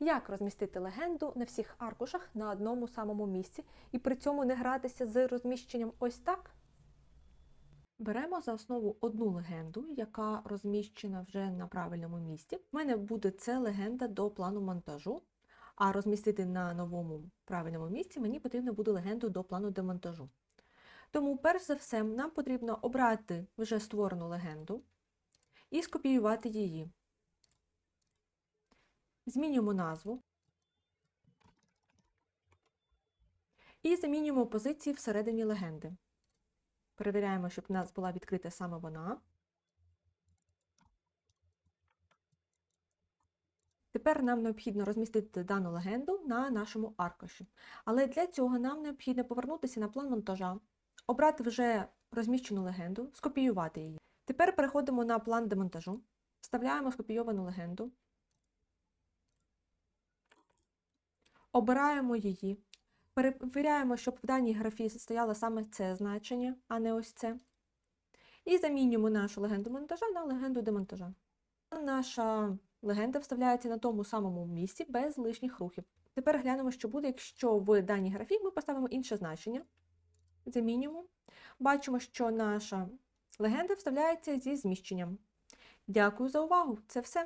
Як розмістити легенду на всіх аркушах на одному самому місці і при цьому не гратися з розміщенням ось так? Беремо за основу одну легенду, яка розміщена вже на правильному місці. У мене буде це легенда до плану монтажу, а розмістити на новому правильному місці мені потрібно буде легенду до плану демонтажу. Тому, перш за все, нам потрібно обрати вже створену легенду і скопіювати її. Змінюємо назву і замінюємо позиції всередині легенди. Перевіряємо, щоб в нас була відкрита саме вона. Тепер нам необхідно розмістити дану легенду на нашому аркуші. Але для цього нам необхідно повернутися на план монтажа, обрати вже розміщену легенду, скопіювати її. Тепер переходимо на план демонтажу, вставляємо скопійовану легенду, обираємо її, перевіряємо, щоб в даній графі стояло саме це значення, а не ось це. І замінюємо нашу легенду монтажа на легенду демонтажа. Наша легенда вставляється на тому самому місці без лишніх рухів. Тепер глянемо, що буде, якщо в даній графі ми поставимо інше значення. Замінюємо. Бачимо, що наша легенда вставляється зі зміщенням. Дякую за увагу! Це все.